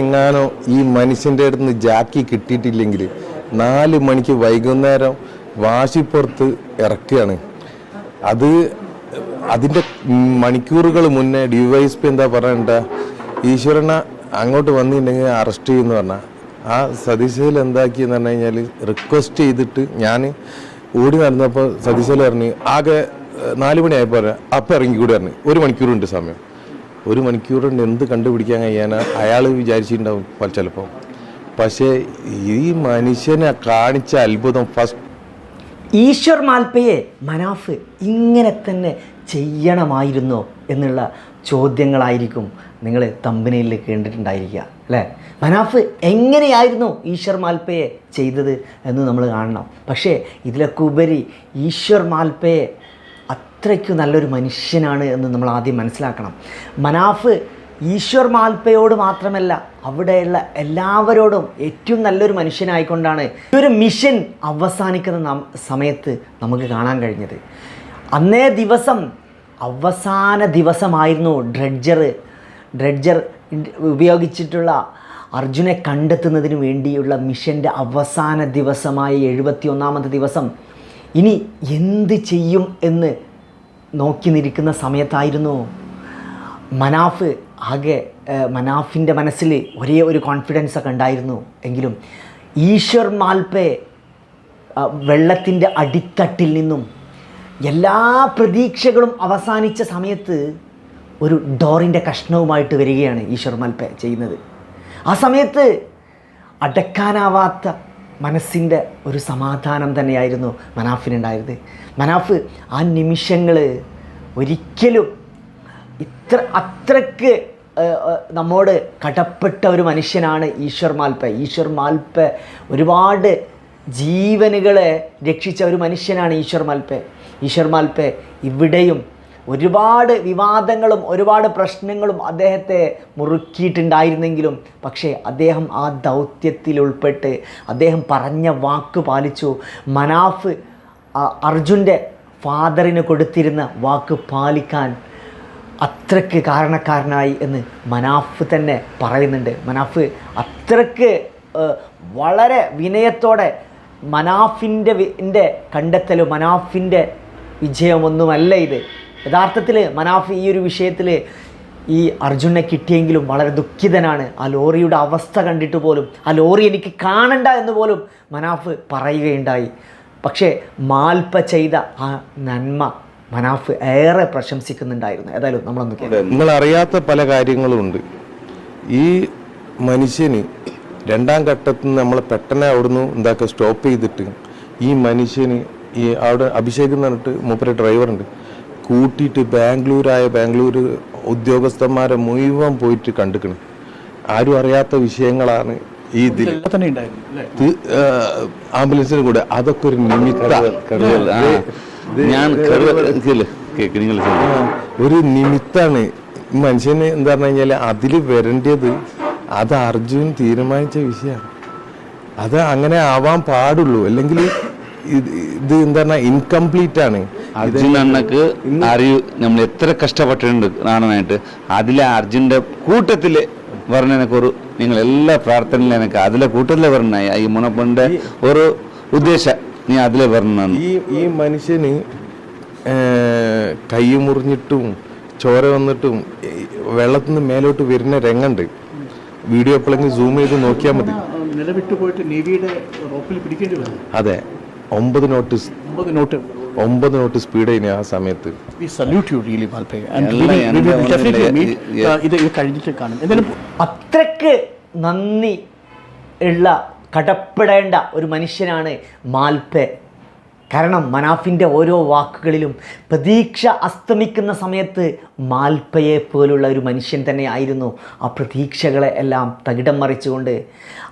എങ്ങാനോ ഈ മനുഷ്യന്റെ അടുത്ത് നിന്ന് ജാക്കി കിട്ടിയിട്ടില്ലെങ്കിൽ നാല് മണിക്ക് വൈകുന്നേരം വാശിപ്പുറത്ത് ഇറക്കുകയാണ്. അത് അതിന്റെ മണിക്കൂറുകൾ മുന്നേ ഡിവൈസ് പി എന്താ പറയണ്ട? ഈശ്വരനെ അങ്ങോട്ട് വന്നിട്ടുണ്ടെങ്കിൽ അറസ്റ്റ് ചെയ്യുമെന്ന് പറഞ്ഞാൽ ആ സതീശയിൽ എന്താക്കിയെന്ന് പറഞ്ഞു കഴിഞ്ഞാൽ റിക്വസ്റ്റ് ചെയ്തിട്ട് ഞാൻ ഓടി നടന്നപ്പോൾ സതീശയിൽ പറഞ്ഞു ആകെ നാല് മണിയായപ്പോൾ അപ്പം ഇറങ്ങിക്കൂടി പറഞ്ഞു. ഒരു മണിക്കൂറുണ്ട് സമയം. ഒരു മണിക്കൂറിന്റെ എന്ത് കണ്ടുപിടിക്കാൻ കഴിയാനാ? അയാൾ വിചാരിച്ചിട്ടുണ്ടാവും പല ചിലപ്പോൾ പക്ഷേ ഈ മനുഷ്യനെ കാണിച്ച അത്ഭുതം ഫസ്റ്റ് ഈശ്വർ മാൽപ്പയെ മനാഫ് ഇങ്ങനെ തന്നെ ചെയ്യണമായിരുന്നോ എന്നുള്ള ചോദ്യങ്ങളായിരിക്കും നിങ്ങൾ തമ്പനയിൽ കേട്ടിട്ടുണ്ടായിരിക്കുക അല്ലേ? മനാഫ് എങ്ങനെയായിരുന്നു ഈശ്വർ മാൽപ്പയെ ചെയ്തത് എന്ന് നമ്മൾ കാണണം. പക്ഷേ ഇതിലൊക്കെ ഉപരി ഈശ്വർ മാൽപ്പയെ അത്രയ്ക്ക് നല്ലൊരു മനുഷ്യനാണ് എന്ന് നമ്മൾ ആദ്യം മനസ്സിലാക്കണം. മനാഫ് ഈശ്വർ മാൽപ്പയോട് മാത്രമല്ല അവിടെയുള്ള എല്ലാവരോടും ഏറ്റവും നല്ലൊരു മനുഷ്യനായിക്കൊണ്ടാണ് ഈ ഒരു മിഷൻ അവസാനിക്കുന്ന സമയത്ത് നമുക്ക് കാണാൻ കഴിഞ്ഞത്. അന്നേ ദിവസം അവസാന ദിവസമായിരുന്നു ഡ്രഡ്ജർ. ഡ്രഡ്ജർ ഉപയോഗിച്ചിട്ടുള്ള അർജുനെ കണ്ടെത്തുന്നതിന് വേണ്ടിയുള്ള മിഷന്റെ അവസാന ദിവസമായ എഴുപത്തി ഒന്നാമത്തെ ദിവസം ഇനി എന്ത് ചെയ്യും എന്ന് നോക്കി നിൽക്കുന്ന സമയത്തായിരുന്നു മനാഫ് ആകെ മനാഫിന്റെ മനസ്സിൽ ഒരേ ഒരു കോൺഫിഡൻസ് ഒക്കെ ഉണ്ടായിരുന്നു. എങ്കിലും ഈശ്വർ മാൽപ്പെ വെള്ളത്തിന്റെ അടിത്തട്ടിൽ നിന്നും എല്ലാ പ്രതീക്ഷകളും അവസാനിച്ച സമയത്ത് ഒരു ഡോറിന്റെ കഷ്ണവുമായിട്ട് വരികയാണ് ഈശ്വർ മാൽപ്പെ ചെയ്യുന്നത്. ആ സമയത്ത് അടക്കാനാവാത്ത മനസ്സിന്റെ ഒരു സമാധാനം തന്നെയായിരുന്നു മനാഫിനുണ്ടായത്. മനാഫ് ആ നിമിഷങ്ങൾ ഒരിക്കലും ഇത്ര ഏഹ്, നമ്മോട് കടപ്പെട്ട ഒരു മനുഷ്യനാണ് ഈശ്വർ മാൽപ്പ. ഈശ്വർ മാൽപ്പ ഒരുപാട് ജീവനുകളെ രക്ഷിച്ച ഒരു മനുഷ്യനാണ് ഈശ്വർ മാൽപ്പ. ഈശ്വർ മാൽപ്പ ഇവിടെയും ഒരുപാട് വിവാദങ്ങളും ഒരുപാട് പ്രശ്നങ്ങളും അദ്ദേഹത്തെ മുറുക്കിയിട്ടുണ്ടായിരുന്നെങ്കിലും പക്ഷേ അദ്ദേഹം ആ ദൗത്യത്തിൽ ഉൾപ്പെട്ട് അദ്ദേഹം പറഞ്ഞ വാക്ക് പാലിച്ചു. മനാഫ് അർജുന്റെ ഫാദറിന് കൊടുത്തിരുന്ന വാക്ക് പാലിക്കാൻ അത്രയ്ക്ക് കാരണക്കാരനായി എന്ന് മനാഫ് തന്നെ പറയുന്നുണ്ട്. മനാഫ് അത്രയ്ക്ക് വളരെ വിനയത്തോടെ മനാഫിന്റെ ന്റെ കണ്ടെത്തലും മനാഫിന്റെ വിജയമൊന്നുമല്ല ഇത്. യഥാർത്ഥത്തിൽ മനാഫ് ഈ ഒരു വിഷയത്തിൽ ഈ അർജുനെ കിട്ടിയെങ്കിലും വളരെ ദുഃഖിതനാണ്. ആ ലോറിയുടെ അവസ്ഥ കണ്ടിട്ട് പോലും ആ ലോറി എനിക്ക് കാണണ്ട എന്ന് പോലും മനാഫ് പറയുകയുണ്ടായി. പക്ഷേ മാൽപ്പ ചെയ്ത ആ നന്മ മനാഫ് ഏറെ പ്രശംസിക്കുന്നുണ്ടായിരുന്നു. ഏതായാലും നമ്മളൊന്ന് നിങ്ങൾ അറിയാത്ത പല കാര്യങ്ങളും ഉണ്ട് ഈ മനുഷ്യന് രണ്ടാം ഘട്ടത്തിൽ നിന്ന് നമ്മൾ പെട്ടെന്ന് അവിടുന്ന് എന്താക്കുക സ്റ്റോപ്പ് ചെയ്തിട്ട് ഈ മനുഷ്യന് ഈ അവിടെ അഭിഷേകം എന്ന് പറഞ്ഞിട്ട് മൂപ്പര ഡ്രൈവറുണ്ട് കൂട്ടിയിട്ട് ബാംഗ്ലൂരായ ബാംഗ്ലൂർ ഉദ്യോഗസ്ഥന്മാരെ മുഴുവൻ പോയിട്ട് കണ്ടുക്കണ്. ആരും അറിയാത്ത വിഷയങ്ങളാണ് ഈ ഇതിൽ തന്നെ ഉണ്ടായിരുന്നു അല്ലേ? ആംബുലൻസിന് കൂടെ. അതൊക്കെ ഒരു നിമിത്ത ഞാൻ ഒരു നിമിത്താണ്. മനുഷ്യന് എന്താ പറഞ്ഞു കഴിഞ്ഞാൽ അതിൽ വരേണ്ടത് അത് അർജുൻ തീരുമാനിച്ച വിഷയമാണ്. അത് അങ്ങനെ ആവാൻ പാടുള്ളൂ. അല്ലെങ്കിൽ ഇത് ഇത് എന്താ പറഞ്ഞാൽ ഇൻകംപ്ലീറ്റ് ആണ്. അർജുൻ അണ്ണക്ക് അറിയൂ നമ്മൾ എത്ര കഷ്ടപ്പെട്ടിട്ടുണ്ട് കാണാനായിട്ട്. അതിലെ അർജുന്റെ കൂട്ടത്തിൽ പറഞ്ഞതിനൊക്കെ ഒരു നിങ്ങൾ എല്ലാ പ്രാർത്ഥനയിലും എനിക്ക് അതിലെ കൂട്ടത്തിലെ പറഞ്ഞ ഈ മുണപ്പന്റെ ഒരു ഉദ്ദേശം നീ അതിലെ പറഞ്ഞു ഈ ഈ മനുഷ്യന് കൈ മുറിഞ്ഞിട്ടും ചോര വന്നിട്ടും വെള്ളത്തിൽ നിന്ന് മേലോട്ട് വരുന്ന രംഗുണ്ട്. വീഡിയോ എപ്പോഴെങ്കിലും സൂം ചെയ്ത് നോക്കിയാൽ മതി. നിലവിട്ട് പോയിട്ട് നേവിയുടെ റോപ്പിൽ പിടിക്കേണ്ടി വന്നു. അതെ. ഒമ്പത് നോട്ട് ഒമ്പത് നോട്ട്. ഒമ്പത് നോട്ട് സ്പീഡ് കഴിഞ്ഞ ആ സമയത്ത്. സല്യൂട്ട് യു റിയലി ഇത് ഇത് കഴിഞ്ഞിട്ട് കാണും. എന്തായാലും അത്രയ്ക്ക് നന്ദി ഉള്ള കടപ്പെടേണ്ട ഒരു മനുഷ്യനാണ് മാൽപ്പെ കാരണം മനാഫിന്റെ ഓരോ വാക്കുകളിലും പ്രതീക്ഷ അസ്തമിക്കുന്ന സമയത്ത് മാൽപ്പയെ പോലുള്ള ഒരു മനുഷ്യൻ തന്നെ ആയിരുന്നു ആ പ്രതീക്ഷകളെ എല്ലാം തകിടം മറിച്ചുകൊണ്ട്.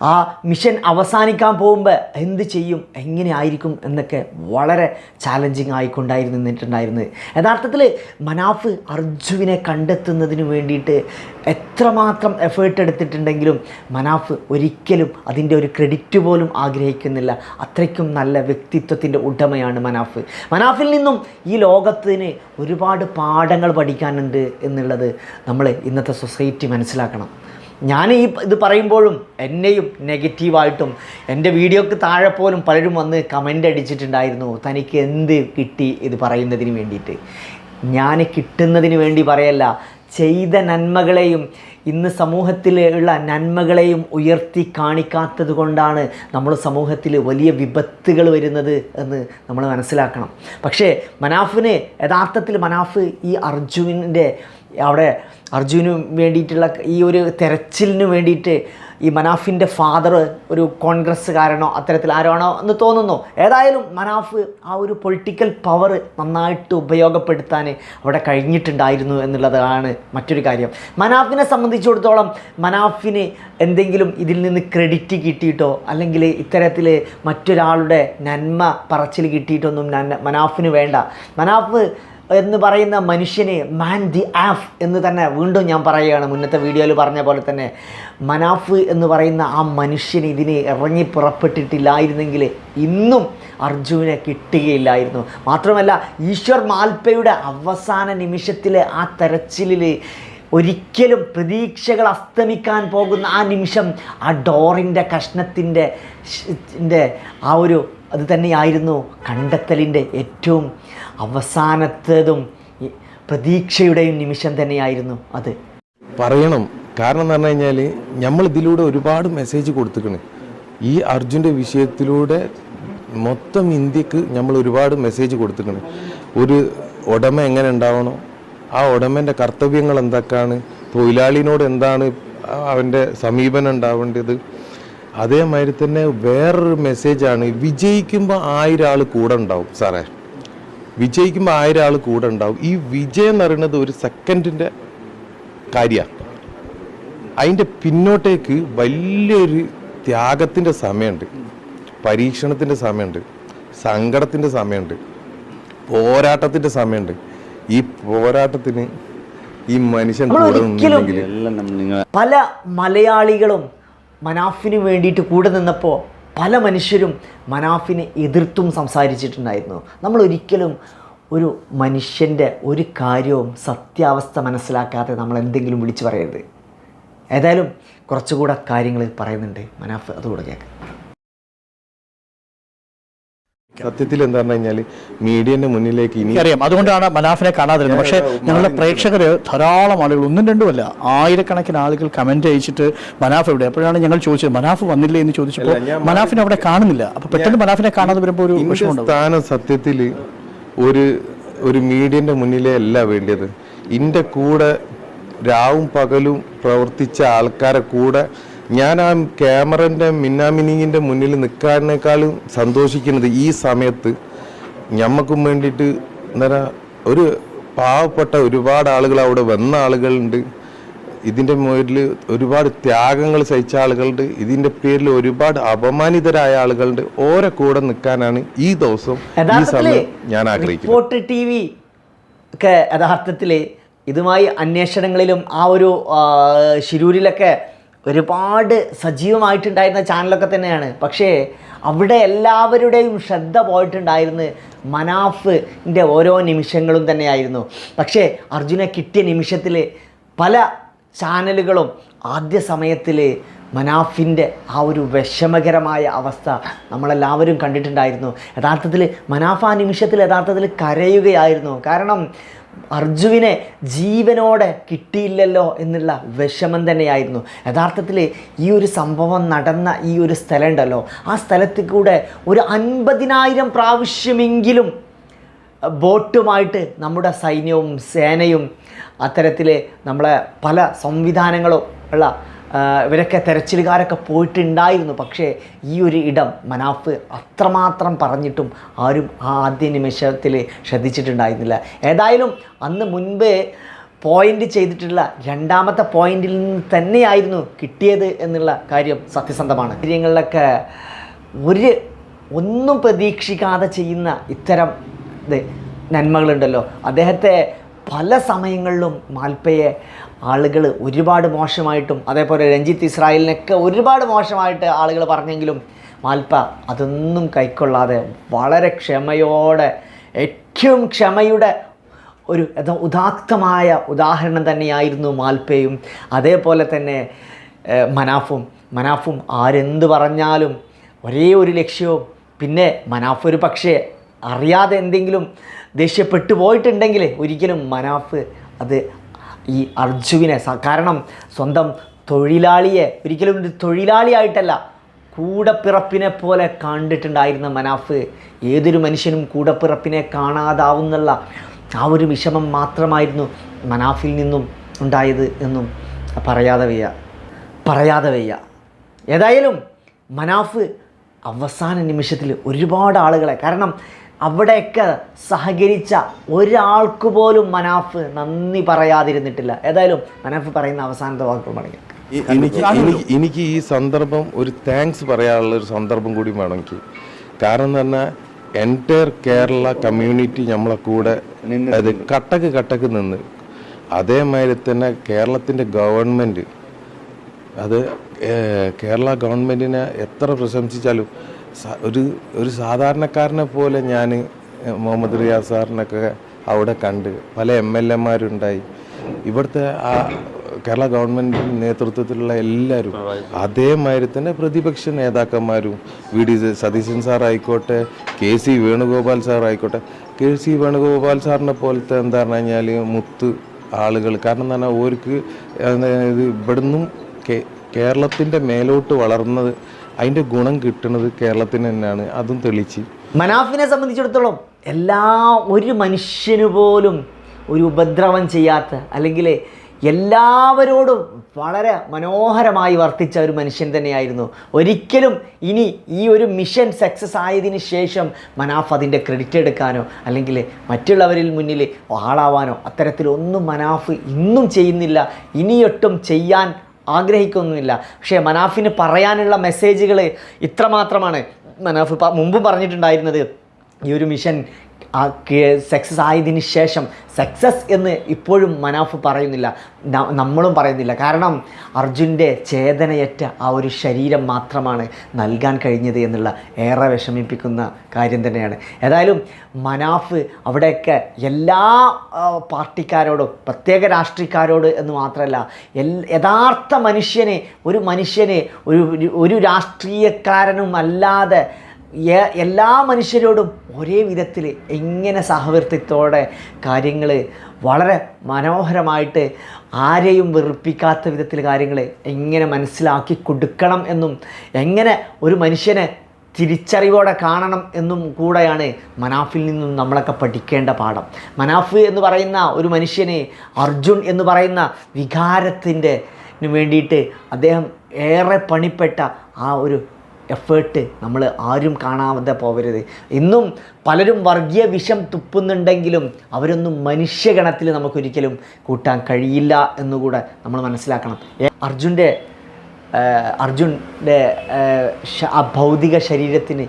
ആ മിഷൻ അവസാനിക്കാൻ പോകുമ്പോൾ എന്ത് ചെയ്യും? എങ്ങനെ ആയിരിക്കും എന്നൊക്കെ വളരെ ചാലഞ്ചിങ് ആയിക്കൊണ്ടായിരുന്നു നിന്നിട്ടുണ്ടായിരുന്നത്. യഥാർത്ഥത്തിൽ മനാഫ് അർജുവിനെ കണ്ടെത്തുന്നതിന് വേണ്ടിയിട്ട് എത്രമാത്രം എഫേർട്ട് എടുത്തിട്ടുണ്ടെങ്കിലും മനാഫ് ഒരിക്കലും അതിന്റെ ഒരു ക്രെഡിറ്റ് പോലും ആഗ്രഹിക്കുന്നില്ല. അത്രയ്ക്കും നല്ല വ്യക്തിത്വത്തിന്റെ ഉടമയാണ് മനാഫ്. മനാഫിൽ നിന്നും ഈ ലോകത്തിന് ഒരുപാട് പാഠങ്ങൾ പഠിക്കാനുണ്ട് എന്നുള്ളത് നമ്മൾ ഇന്നത്തെ സൊസൈറ്റി മനസ്സിലാക്കണം. ഞാൻ ഈ ഇത് പറയുമ്പോഴും എന്നെയും നെഗറ്റീവായിട്ടും എന്റെ വീഡിയോക്ക് താഴെ പോലും പലരും വന്ന് കമന്റ് അടിച്ചിട്ടുണ്ടായിരുന്നു തനിക്ക് എന്ത് കിട്ടി ഇത് പറയുന്നതിന് വേണ്ടിയിട്ട്. ഞാൻ കിട്ടുന്നതിന് വേണ്ടി പറയല്ല ചെയ്ത നന്മകളെയും ഇന്ന് സമൂഹത്തിൽ ഉള്ള നന്മകളെയും ഉയർത്തി കാണിക്കാത്തത് കൊണ്ടാണ് നമ്മൾ സമൂഹത്തിൽ വലിയ വിപത്തുകൾ വരുന്നത് എന്ന് നമ്മൾ മനസ്സിലാക്കണം. പക്ഷേ മനാഫിന് യഥാർത്ഥത്തിൽ മനാഫ് ഈ അർജുനന്റെ അവിടെ അർജുനു വേണ്ടിയിട്ടുള്ള ഈ ഒരു തെരച്ചിലിന് വേണ്ടിയിട്ട് ഈ മനാഫിന്റെ ഫാദർ ഒരു കോൺഗ്രസ്സുകാരനോ അത്തരത്തിൽ ആരാണോ എന്ന് തോന്നുന്നു. ഏതായാലും മനാഫ് ആ ഒരു പൊളിറ്റിക്കൽ പവർ നന്നായിട്ട് ഉപയോഗപ്പെടുത്താൻ അവിടെ കഴിഞ്ഞിട്ടുണ്ടായിരുന്നു എന്നുള്ളതാണ് മറ്റൊരു കാര്യം. മനാഫിനെ സംബന്ധിച്ചിടത്തോളം മനാഫിന് എന്തെങ്കിലും ഇതിൽ നിന്ന് ക്രെഡിറ്റ് കിട്ടിയിട്ടോ അല്ലെങ്കിൽ ഇത്തരത്തിൽ മറ്റൊരാളുടെ നന്മ പറച്ചിൽ കിട്ടിയിട്ടൊന്നും മനാഫിന് വേണ്ട. മനാഫ് എന്ന് പറയുന്ന മനുഷ്യനെ മാൻ ദി ആഫ് എന്ന് തന്നെ വീണ്ടും ഞാൻ പറയുകയാണ് മുന്നത്തെ വീഡിയോയിൽ പറഞ്ഞ പോലെ തന്നെ. മനാഫ് എന്ന് പറയുന്ന ആ മനുഷ്യന് ഇതിന് ഇറങ്ങി പുറപ്പെട്ടിട്ടില്ലായിരുന്നെങ്കിൽ ഇന്നും അർജുനെ കിട്ടുകയില്ലായിരുന്നു. മാത്രമല്ല ഈശ്വർ മാൽപ്പയുടെ അവസാന നിമിഷത്തിലെ ആ തെരച്ചിലിൽ ഒരിക്കലും പ്രതീക്ഷകൾ അസ്തമിക്കാൻ പോകുന്ന ആ നിമിഷം ആ ഡോറിന്റെ കഷ്ണത്തിന്റെ ആ ഒരു അത് തന്നെയായിരുന്നു കണ്ടെത്തലിന്റെ ഏറ്റവും അവസാനത്തേതും പ്രതീക്ഷയുടെയും നിമിഷം തന്നെയായിരുന്നു അത്. പറയണം. കാരണം എന്ന് പറഞ്ഞു കഴിഞ്ഞാൽ നമ്മൾ ഇതിലൂടെ ഒരുപാട് മെസ്സേജ് കൊടുത്തിക്കണ്. ഈ അർജുന്റെ വിഷയത്തിലൂടെ മൊത്തം ഇന്ത്യയ്ക്ക് നമ്മൾ ഒരുപാട് മെസ്സേജ് കൊടുത്തിക്കണ്. ഒരു ഉടമ എങ്ങനെ ഉണ്ടാവണം? ആ ഉടമന്റെ കർത്തവ്യങ്ങൾ എന്തൊക്കെയാണ്? തൊഴിലാളിനോട് എന്താണ് അവന്റെ സമീപനം ഉണ്ടാവേണ്ടത്? അതേമാതിരി തന്നെ വേറൊരു മെസ്സേജാണ് വിജയിക്കുമ്പോൾ ആയിരം ആൾ കൂടെ ഉണ്ടാവും സാറേ. വിജയിക്കുമ്പോൾ ആയിരം ആൾ കൂടെ ഉണ്ടാവും. ഈ വിജയം എന്ന് പറയുന്നത് ഒരു സെക്കൻഡിന്റെ കാര്യമാണ് അതിന്റെ പിന്നോട്ടേക്ക് വലിയൊരു ത്യാഗത്തിന്റെ സമയമുണ്ട്. പരീക്ഷണത്തിന്റെ സമയമുണ്ട്. സങ്കടത്തിന്റെ സമയമുണ്ട്. പോരാട്ടത്തിന്റെ സമയമുണ്ട്. ഈ പോരാട്ടത്തിന് ഈ മനുഷ്യൻ പല മലയാളികളും മനാഫിന് വേണ്ടിയിട്ട് കൂടെ നിന്നപ്പോൾ പല മനുഷ്യരും മനാഫിനെ എതിർത്തും സംസാരിച്ചിട്ടുണ്ടായിരുന്നു. നമ്മൾ ഒരിക്കലും ഒരു മനുഷ്യന്റെ ഒരു കാര്യവും സത്യാവസ്ഥ മനസ്സിലാക്കാതെ നമ്മൾ എന്തെങ്കിലും വിളിച്ചു പറയരുത്. ഏതായാലും കുറച്ചുകൂടെ കാര്യങ്ങൾ പറയുന്നുണ്ട് മനാഫ് അതുകൂടെ കേൾക്കാം. സത്യത്തിൽ എന്താ പറഞ്ഞു കഴിഞ്ഞാൽ മീഡിയന്റെ മുന്നിലേക്ക് ഇനി അറിയാം അതുകൊണ്ടാണ് മനാഫിനെ കാണാതിരുന്നത്. പക്ഷേ ഞങ്ങളുടെ പ്രേക്ഷകർ ധാരാളം ആളുകൾ ഒന്നും രണ്ടുമല്ല ആയിരക്കണക്കിന് ആളുകൾ കമന്റ് അയച്ചിട്ട് മനാഫ് എവിടെ? അപ്പോഴാണ് ഞങ്ങൾ ചോദിച്ചത് മനാഫ് വന്നില്ലേ എന്ന് ചോദിച്ചപ്പോൾ മനാഫിനെ അവിടെ കാണുന്നില്ല. അപ്പൊ പെട്ടെന്ന് മനാഫിനെ കാണാതെ വരുമ്പോൾ ഒരു സ്ഥാനം സത്യത്തിൽ ഒരു ഒരു മീഡിയന്റെ മുന്നിലേ അല്ല വേണ്ടിയത്. ഇന്റെ കൂടെ രാവും പകലും പ്രവർത്തിച്ച ആൾക്കാരെ കൂടെ ഞാൻ ആ ക്യാമറന്റെ മിന്നാമിനിങ്ങിന്റെ മുന്നിൽ നിൽക്കാനേക്കാളും സന്തോഷിക്കുന്നത് ഈ സമയത്ത് ഞമ്മക്കും വേണ്ടിയിട്ട് എന്താ ഒരു പാവപ്പെട്ട ഒരുപാട് ആളുകൾ അവിടെ വന്ന ആളുകളുണ്ട്. ഇതിന്റെ മുകളിൽ ഒരുപാട് ത്യാഗങ്ങൾ സഹിച്ച ആളുകളുണ്ട്. ഇതിന്റെ പേരിൽ ഒരുപാട് അപമാനിതരായ ആളുകളുണ്ട്. ഓരോ കൂടെ നിൽക്കാനാണ് ഈ ദിവസം ഈ സമയം ഞാൻ ആഗ്രഹിക്കുന്നത്. റിപ്പോർട്ട് ടി വി ഒക്കെ യഥാർത്ഥത്തിൽ ഇതുമായി അന്വേഷണങ്ങളിലും ആ ഒരു ശിരൂരിലൊക്കെ ഒരുപാട് സജീവമായിട്ടുണ്ടായിരുന്ന ചാനലൊക്കെ തന്നെയാണ്. പക്ഷേ അവിടെ എല്ലാവരുടെയും ശ്രദ്ധ പോയിട്ടുണ്ടായിരുന്ന മനാഫിന്റെ ഓരോ നിമിഷങ്ങളും തന്നെയായിരുന്നു. പക്ഷേ അർജുനെ കിട്ടിയ നിമിഷത്തിൽ പല ചാനലുകളും ആദ്യ സമയത്തിൽ മനാഫിന്റെ ആ ഒരു വിഷമകരമായ അവസ്ഥ നമ്മളെല്ലാവരും കണ്ടിട്ടുണ്ടായിരുന്നു. യഥാർത്ഥത്തിൽ മനാഫ് ആ നിമിഷത്തിൽ യഥാർത്ഥത്തിൽ കരയുകയായിരുന്നു. കാരണം അർജുവിനെ ജീവനോടെ കിട്ടിയില്ലല്ലോ എന്നുള്ള വിഷമം തന്നെയായിരുന്നു. യഥാർത്ഥത്തിൽ ഈ ഒരു സംഭവം നടന്ന ഈ ഒരു സ്ഥലം ഉണ്ടല്ലോ ആ സ്ഥലത്തിൽ കൂടെ ഒരു അൻപതിനായിരം പ്രാവശ്യമെങ്കിലും ബോട്ടുമായിട്ട് നമ്മുടെ സൈന്യവും സേനയും അത്തരത്തിൽ നമ്മളെ പല സംവിധാനങ്ങളും ഉള്ള ഇവരൊക്കെ തെരച്ചിലുകാരൊക്കെ പോയിട്ടുണ്ടായിരുന്നു. പക്ഷേ ഈ ഒരു ഇടം മനാഫ് അത്രമാത്രം പറഞ്ഞിട്ടും ആരും ആ ആദ്യ നിമിഷത്തിൽ ശ്രദ്ധിച്ചിട്ടുണ്ടായിരുന്നില്ല. ഏതായാലും അന്ന് മുൻപേ പോയിന്റ് ചെയ്തിട്ടുള്ള രണ്ടാമത്തെ പോയിന്റിൽ നിന്ന് തന്നെയായിരുന്നു കിട്ടിയത് എന്നുള്ള കാര്യം സത്യസന്ധമാണ്. കാര്യങ്ങളിലൊക്കെ ഒരു ഒന്നും പ്രതീക്ഷിക്കാതെ ചെയ്യുന്ന ഇത്തരം ഇത് നന്മകളുണ്ടല്ലോ. അദ്ദേഹത്തെ പല സമയങ്ങളിലും മാൽപ്പയെ ആളുകൾ ഒരുപാട് മോശമായിട്ടും അതേപോലെ രഞ്ജിത്ത് ഇസ്രായേലിനൊക്കെ ഒരുപാട് മോശമായിട്ട് ആളുകൾ പറഞ്ഞെങ്കിലും മാൽപ്പ അതൊന്നും കൈക്കൊള്ളാതെ വളരെ ക്ഷമയോടെ ഏറ്റവും ക്ഷമയുടെ ഒരു ഉദാത്തമായ ഉദാഹരണം തന്നെയായിരുന്നു മാൽപ്പയും അതേപോലെ തന്നെ മനാഫും മനാഫും ആരെന്ത് പറഞ്ഞാലും ഒരേ ഒരു ലക്ഷ്യവും. പിന്നെ മനാഫ് ഒരു പക്ഷേ അറിയാതെ എന്തെങ്കിലും ദേഷ്യപ്പെട്ടു പോയിട്ടുണ്ടെങ്കിൽ ഒരിക്കലും മനാഫ് അത് ഈ അർജുവിനെ കാരണം സ്വന്തം തൊഴിലാളിയെ ഒരിക്കലും ഒരു തൊഴിലാളിയായിട്ടല്ല കൂടപ്പിറപ്പിനെ പോലെ കണ്ടിട്ടുണ്ടായിരുന്ന മനാഫ് ഏതൊരു മനുഷ്യനും കൂടപ്പിറപ്പിനെ കാണാതാവുന്നുള്ള ആ ഒരു വിഷമം മാത്രമായിരുന്നു മനാഫിൽ നിന്നും ഉണ്ടായത് എന്നും പറയാതെ വയ്യ പറയാതെ വയ്യ. ഏതായാലും മനാഫ് അവസാന നിമിഷത്തിൽ ഒരുപാട് ആളുകളെ കാരണം അവിടെയൊക്കെ സഹകരിച്ച ഒരാൾക്ക് പോലും മനാഫ് നന്ദി പറയാതിരുന്നിട്ടില്ല. ഏതായാലും മനാഫ് പറയുന്ന അവസാനത്തെ വാക്കുകൾ മടങ്ങി. എനിക്ക് എനിക്ക് എനിക്ക് ഈ സന്ദർഭം ഒരു താങ്ക്സ് പറയാനുള്ള ഒരു സന്ദർഭം കൂടി വേണം എനിക്ക് കാരണം തന്നെ എന്റയർ കേരള കമ്മ്യൂണിറ്റി നമ്മളെ കൂടെ അത് കട്ടക്ക് കട്ടക്ക് നിന്ന്. അതേമാതിരി തന്നെ കേരളത്തിന്റെ ഗവൺമെന്റ് അത് കേരള ഗവൺമെന്റിനെ എത്ര പ്രശംസിച്ചാലും ഒരു ഒരു സാധാരണക്കാരനെ പോലെ ഞാൻ മുഹമ്മദ് റിയാസ് സാറിനൊക്കെ അവിടെ കണ്ട് പല എം എൽ എമാരുണ്ടായി. ഇവിടുത്തെ ആ കേരള ഗവൺമെന്റ് നേതൃത്വത്തിലുള്ള എല്ലാവരും അതേമാതിരി തന്നെ പ്രതിപക്ഷ നേതാക്കന്മാരും വി ഡി സതീശൻ സാറായിക്കോട്ടെ കെ സി വേണുഗോപാൽ സാറായിക്കോട്ടെ കെ സി വേണുഗോപാൽ സാറിനെ പോലത്തെ എന്താ പറഞ്ഞു കഴിഞ്ഞാൽ മുത്ത് ആളുകൾ. കാരണം പറഞ്ഞാൽ ഓർക്ക് ഇത് ഇവിടുന്നും കേരളത്തിന്റെ മേലോട്ട് വളർന്നത് അതിന്റെ ഗുണം കിട്ടുന്നത് കേരളത്തിന് തന്നെയാണ്. അതും തെളിച്ച് മനാഫിനെ സംബന്ധിച്ചിടത്തോളം എല്ലാ ഒരു മനുഷ്യന് പോലും ഒരു ഉപദ്രവം ചെയ്യാത്ത അല്ലെങ്കിൽ എല്ലാവരോടും വളരെ മനോഹരമായി വർത്തിച്ച ഒരു മനുഷ്യൻ തന്നെയായിരുന്നു. ഒരിക്കലും ഇനി ഈ ഒരു മിഷൻ സക്സസ് ആയതിന് ശേഷം മനാഫ് അതിന്റെ ക്രെഡിറ്റ് എടുക്കാനോ അല്ലെങ്കിൽ മറ്റുള്ളവരിൽ മുന്നിൽ ആളാവാനോ അത്തരത്തിലൊന്നും മനാഫ് ഇന്നും ചെയ്യുന്നില്ല. ഇനിയൊട്ടും ചെയ്യാൻ ആഗ്രഹിക്കൊന്നുമില്ല. പക്ഷേ മനാഫിന് പറയാനുള്ള മെസ്സേജുകൾ ഇത്രമാത്രമാണ്. മനാഫ് മുമ്പ് പറഞ്ഞിട്ടുണ്ടായിരുന്നത് ഈ ഒരു മിഷൻ ആ സക്സസ് ആയതിനു ശേഷം സക്സസ് എന്ന് ഇപ്പോഴും മനാഫ് പറയുന്നില്ല. നമ്മളും പറയുന്നില്ല. കാരണം അർജുന്റെ ചേതനയറ്റ ആ ഒരു ശരീരം മാത്രമാണ് നൽകാൻ കഴിഞ്ഞത് എന്നുള്ള ഏറെ വിഷമിപ്പിക്കുന്ന കാര്യം തന്നെയാണ്. ഏതായാലും മനാഫ് അവിടെയൊക്കെ എല്ലാ പാർട്ടിക്കാരോടും പ്രത്യേക രാഷ്ട്രീയക്കാരോട് എന്ന് മാത്രമല്ല യഥാർത്ഥ മനുഷ്യനെ ഒരു മനുഷ്യനെ ഒരു ഒരു- രാഷ്ട്രീയക്കാരനുമല്ലാതെ എല്ലാ മനുഷ്യരോടും ഒരേ വിധത്തിൽ എങ്ങനെ സഹവർത്തിത്തോടെ കാര്യങ്ങൾ വളരെ മനോഹരമായിട്ട് ആരെയും വെറുപ്പിക്കാത്ത വിധത്തിൽ കാര്യങ്ങൾ എങ്ങനെ മനസ്സിലാക്കി കൊടുക്കണം എന്നും എങ്ങനെ ഒരു മനുഷ്യനെ തിരിച്ചറിവോടെ കാണണം എന്നും കൂടെയാണ് മനാഫിൽ നിന്നും നമ്മളൊക്കെ പഠിക്കേണ്ട പാഠം. മനാഫ് എന്ന് പറയുന്ന ഒരു മനുഷ്യനെ അർജുൻ എന്ന് പറയുന്ന വികാരത്തിന്റെ വേണ്ടിയിട്ട് അദ്ദേഹം ഏറെ പണിപ്പെട്ട ആ ഒരു എഫേർട്ട് നമ്മൾ ആരും കാണാതെ പോകരുത് ഇന്നും പലരും വർഗീയ വിഷം തുപ്പുന്നുണ്ടെങ്കിലും അവരൊന്നും മനുഷ്യഗണത്തിൽ നമുക്കൊരിക്കലും കൂട്ടാൻ കഴിയില്ല എന്നുകൂടെ നമ്മൾ മനസ്സിലാക്കണം. അർജുന്റെ അർജുന്റെ ആ ഭൗതിക ശരീരത്തിന്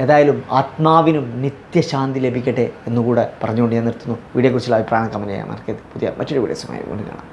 ഏതായാലും ആത്മാവിനും നിത്യശാന്തി ലഭിക്കട്ടെ എന്നുകൂടെ പറഞ്ഞുകൊണ്ട് ഞാൻ നിർത്തുന്നു. വീഡിയോയെക്കുറിച്ചുള്ള അഭിപ്രായം കമന്റ് ചെയ്യാൻ മറക്കരുത്. പുതിയ മറ്റൊരു വീഡിയോസുമായി കൊണ്ട് കാണാം.